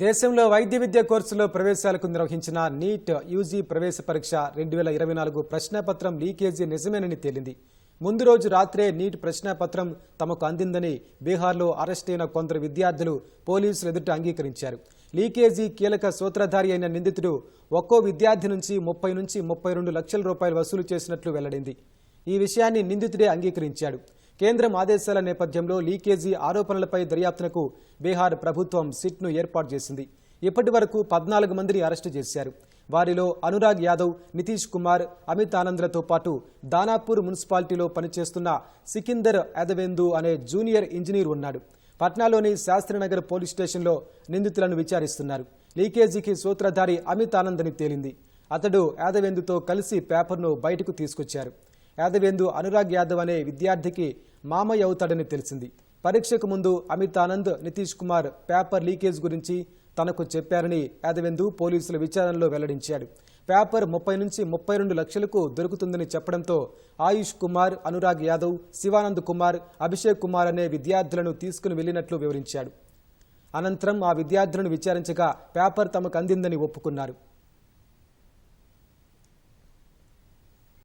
దేశంలో వైద్య విద్య కోర్సులో ప్రవేశాలకు నిర్వహించిన నీట్ యూజీ ప్రవేశ పరీక్ష రెండు వేల ఇరవై నాలుగు ప్రశ్నపత్రం లీకేజీ నిజమేనని తేలింది. ముందు రోజు రాత్రే నీట్ ప్రశ్నాపత్రం తమకు అందిందని బీహార్లో అరెస్ట్ అయిన కొందరు విద్యార్థులు పోలీసులు ఎదుట అంగీకరించారు. లీకేజీ కీలక సూత్రధారి అయిన నిందితుడు ఒక్కో విద్యార్థి నుంచి ముప్పై నుంచి ముప్పై రెండు లక్షల రూపాయలు వసూలు చేసినట్లు వెల్లడింది. ఈ విషయాన్ని నిందితుడే అంగీకరించాడు. కేంద్రం ఆదేశాల నేపథ్యంలో లీకేజీ ఆరోపణలపై దర్యాప్తునకు బీహార్ ప్రభుత్వం సిట్ను ఏర్పాటు చేసింది. ఇప్పటి వరకు పద్నాలుగు మందిని అరెస్టు చేశారు. వారిలో అనురాగ్ యాదవ్ నితీష్ కుమార్ అమిత్ ఆనంద్లతో పాటు దానాపూర్ మున్సిపాలిటీలో పనిచేస్తున్న సికిందర్ యాదవేందు అనే జూనియర్ ఇంజనీర్ ఉన్నాడు. పట్నాలోని శాస్త్రినగర్ పోలీస్ స్టేషన్లో నిందితులను విచారిస్తున్నారు. లీకేజీకి సూత్రధారి అమిత్ ఆనంద్ అని తేలింది. అతడు యాదవేందుతో కలిసి పేపర్ను బయటకు తీసుకొచ్చారు. యాదవేందు అనురాగ్ యాదవ్ అనే విద్యార్థికి మామయ్య అవుతాడని తెలిసింది. పరీక్షకు ముందు అమిత్ ఆనంద్ నితీష్ కుమార్ పేపర్ లీకేజ్ గురించి తనకు చెప్పారని యాదవేందు పోలీసుల విచారణలో వెల్లడించాడు. పేపర్ ముప్పై నుంచి ముప్పై రెండు లక్షలకు దొరుకుతుందని చెప్పడంతో ఆయుష్ కుమార్ అనురాగ్ యాదవ్ శివానంద్ కుమార్ అభిషేక్ కుమార్ అనే విద్యార్థులను తీసుకుని వెళ్ళినట్లు వివరించాడు. అనంతరం ఆ విద్యార్థులను విచారించగా పేపర్ తమకు అందిందని ఒప్పుకున్నారు.